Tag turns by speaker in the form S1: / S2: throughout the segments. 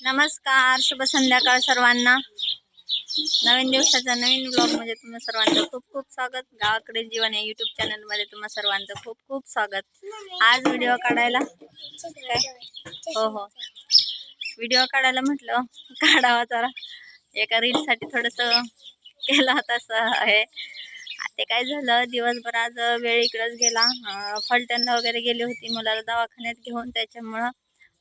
S1: नमस्कार शुभ संध्याकाळ सर्वांना. नवीन दिवसाचा नवीन ब्लॉग म्हणजे तुम्हा सर्वांचं खूप खूप स्वागत. गावाकडे जीवन या युट्यूब चॅनलमध्ये तुम्हा सर्वांचं खूप खूप स्वागत. आज व्हिडिओ काढायला? काय? हो हो. व्हिडिओ काढायला म्हटलं काढावा जरा. एका रीलसाठी थोडंसं केला होता असं आहे. ते काय झालं दिवसभर आज वेळ इकडंच गेला. अं, फलटणला वगैरे गेली होती मुलाला दवाखान्यात घेऊन. त्याच्यामुळं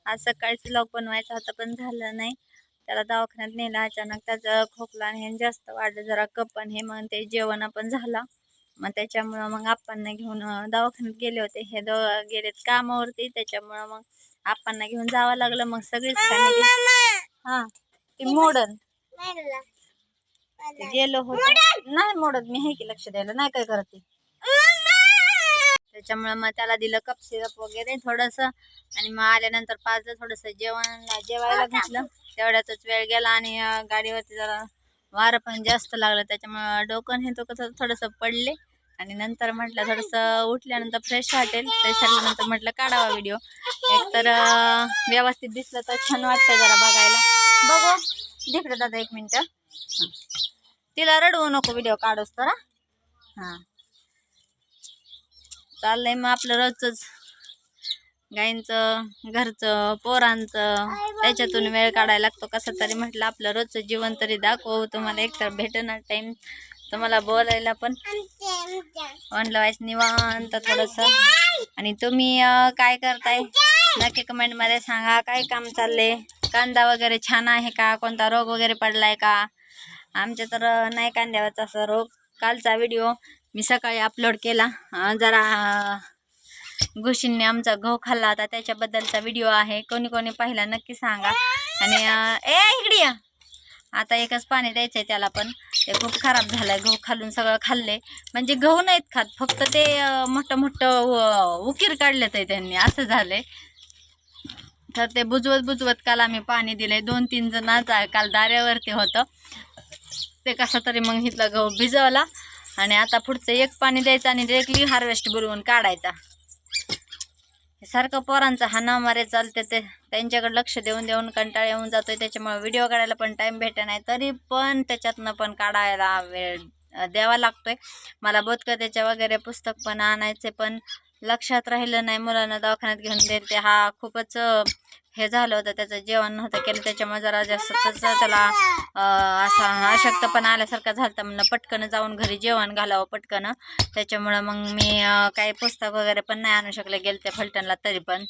S1: आज सकाळीच लॉग बनवायचा होता पण झालं नाही. त्याला दवाखान्यात नेला अचानक त्याचं खोकला आणि हे जास्त वाढलं जरा कप आणि हे मग ते जेवण पण झाला. मग त्याच्यामुळं मग आप्पांना घेऊन दवाखान्यात गेले होते. हे दो गेलेत कामावरती त्याच्यामुळं मग आप्पांना घेऊन जावं लागलं. मग सगळीच फॅमिली हां ती मोडन. गेलो होतो. नाही मोडत मी हे की लक्ष द्यायला. नाही काय करत त्याच्यामुळे मग त्याला दिलं कप सिरप वगैरे थोडंसं. आणि मग आल्यानंतर पाजलं थोडंसं जेवण जेवायला घेतलं. तेवढ्यातच वेळ गेला आणि गाडीवरती जरा वारं पण जास्त लागलं. त्याच्यामुळं डोकं हे तो कसं थोडंसं पडले. आणि नंतर म्हटलं थोडंसं उठल्यानंतर फ्रेश वाटेल. फ्रेश झाल्यानंतर म्हटलं काढावा व्हिडिओ एकतर व्यवस्थित दिसलं तर छान वाटतं जरा बघायला. बघू. तिकडे दादा एक मिनटं. हां. तिला रडवू नको व्हिडिओ काढूस तर हा? चाललंय मग आपलं रोजच गाईंचं घरचं पोरांचं. त्याच्यातून वेळ काढायला लागतो. कसं तरी म्हटलं आपलं रोजचं जीवन तरी दाखवू. तुम्हाला एकतर भेटणार टाईम तुम्हाला बोलायला पण म्हणलं वाईस निवांत थोडंसं. आणि तुम्ही काय करताय? नक्की कमेंटमध्ये सांगा. काय काम चाललंय? कांदा वगैरे छान आहे का? कोणता रोग वगैरे पडलाय का? आमच्या तर नाही कांद्यावरचा असं रोग. कालचा व्हिडिओ मी सकाळी अपलोड केला. जरा घुशींनी आमचा गहू खाल्ला होता. त्याच्याबद्दलचा व्हिडिओ आहे. कोणी कोणी पाहिला नक्की सांगा. आणि ए इकडे या. आता एकच पाणी द्यायचं आहे त्याला पण. ते खूप खराब झालं आहे गहू खालून सगळं खाल्ले. म्हणजे गहू नाहीत खात. फक्त ते मोठं मोठं उकीर काढलं आहे त्यांनी. असं झालंय. तर ते बुजवत बुजवत काल आम्ही पाणी दिले दोन तीन जणांचा काल दाऱ्यावरती होतं. ते कसं तरी मग इथलं गहू भिजवला. आणि आता पुढचं एक पाणी द्यायचं आणि डायरेक्टली हार्वेस्ट बुरवून काढायचा. सारखं पोरांचं हाना मारे चालते ते. त्यांच्याकडे लक्ष देऊन देऊन कंटाळा येऊन जातोय. त्याच्यामुळे व्हिडिओ काढायला पण टाईम भेटत नाही. तरी पण त्याच्यातनं पण काढायला वेळ द्यावा लागतोय. मला बोधकथेचे वगैरे पुस्तक पण आणायचे पण लक्षात राहिलं नाही. मुलांना दवाखान्यात घेऊन देते. ते हा खूपच हे झालं होतं त्याचं जेवण नव्हतं केलं त्याच्यामुळे जरा जास्त त्याला असा अशक्तपणा आल्यासारखं झालं होतं म्हणलं पटकन जाऊन घरी जेवण घालावं पटकन. त्याच्यामुळं मग मी काही पुस्तक वगैरे पण नाही आणू शकले गेले ते फलटणला तरी पण.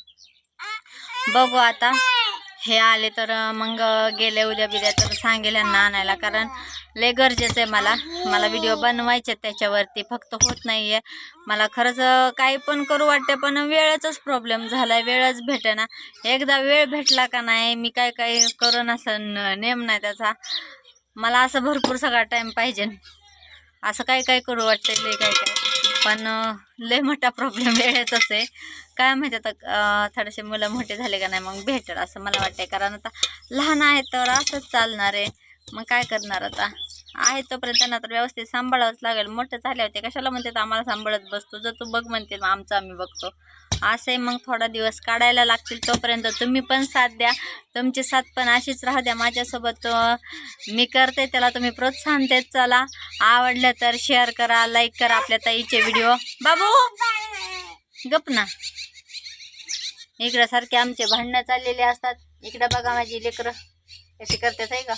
S1: बघू आता. हे आले तर मग गेले उद्या बिद्या तर सांगेल यांना आणायला. कारण लय गरजेचं आहे मला. मला व्हिडिओ बनवायचे आहेत त्याच्यावरती. फक्त होत नाही आहे मला खरंच काही पण करू वाटते पण वेळेचाच प्रॉब्लेम झाला आहे वेळच भेटेना. एकदा वेळ भेटला का नाही मी काय काय करून असं न- नेम नाही त्याचा. मला असं भरपूर सगळा टाईम पाहिजे. असं काय काय करू वाटतं लय काय काय. पण लय मोठा प्रॉब्लेम वेळेचाच आहे. काय माहिती आता थोडेसे मुलं मोठे झाले का नाही मग भेटेल असं मला वाटतंय. कारण आता लहान आहेत तर असंच चालणार आहे. मग काय करणार आता? आहे तोपर्यंत त्यांना तर व्यवस्थित सांभाळावंच लागेल. मोठं झाले होते कशाला म्हणते तर आम्हाला सांभाळत बसतो. जर तू बघ म्हणते मग आमचं आम्ही बघतो. असे मग थोडा दिवस काढायला लागतील तोपर्यंत. तुम्ही पण साथ द्या. तुमची साथ पण अशीच राहू द्या. माझ्यासोबत मी करते त्याला तुम्ही प्रोत्साहन देत चला आवडलं तर शेअर करा लाईक करा आपल्या ताईचे व्हिडिओ बाबू! गप ना. इकडं सारखे आमचे भांडणं चाललेले असतात. इकडं बघा माझी लेकरं. कशी करतात आहे का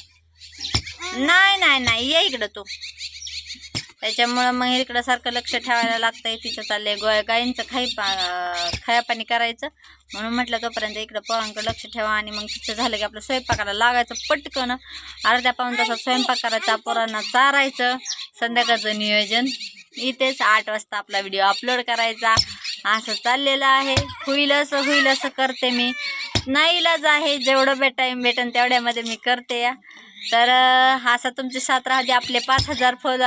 S1: नाही नाही नाही. ये इकडं तू. त्याच्यामुळं मग इकडं सारखं लक्ष ठेवायला लागतंय तिचं चाललंय गोय गायींचं खाई पा खायापाणी करायचं. म्हणून म्हटलं तोपर्यंत इकडं पोरांकडे लक्ष ठेवा आणि मग तिचं झालं की आपलं स्वयंपाकाला लागायचं पटकन. अर्ध्या पाऊन तासात स्वयंपाक करायचा पोरांना चारायचं. संध्याकाळचं नियोजन. इथेच आठ वाजता आपला व्हिडिओ अपलोड करायचा. असं चाललेलं आहे. होईल असं होईल असं करते मी. नाही इलाज आहे जेवढं बे टाईम भेटेन तेवढ्यामध्ये मी करते. या तर अं, असं तुमचे साथ राहते आपले पाच हजार फॉल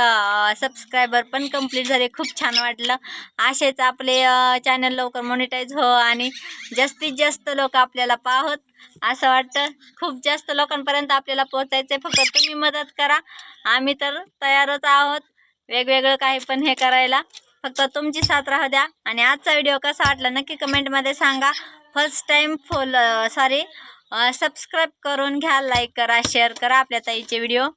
S1: सबस्क्रायबर पण कंप्लीट झाले. खूप छान वाटलं. असेच आपले चॅनल लवकर मॉनिटाईज हो आणि जास्तीत जास्त लोक आपल्याला पाहत असं वाटतं. खूप जास्त लोकांपर्यंत आपल्याला पोचायचं आहे फक्त तुम्ही मदत करा. आम्ही तर तयारच आहोत. वेगवेगळं काही पण हे करायला. फक्त तुमची साथ राहू द्या. आणि आजचा व्हिडिओ कसा वाटला नक्की कमेंटमध्ये सांगा. First time follow sorry subscribe करून घ्या लाईक करा शेअर करा आपल्या ताईचे व्हिडिओ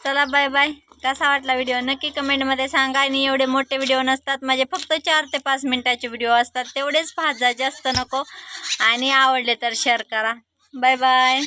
S1: चला बाय बाय कसा वाटला व्हिडिओ नक्की कमेंटमध्ये सांगा. आणि एवढे मोठे व्हिडिओ नसतात माझे फक्त चार ते पाच मिनटाचे व्हिडिओ असतात. तेवढेच पाहत जा जास्त नको. आणि आवडले तर शेअर करा. Bye bye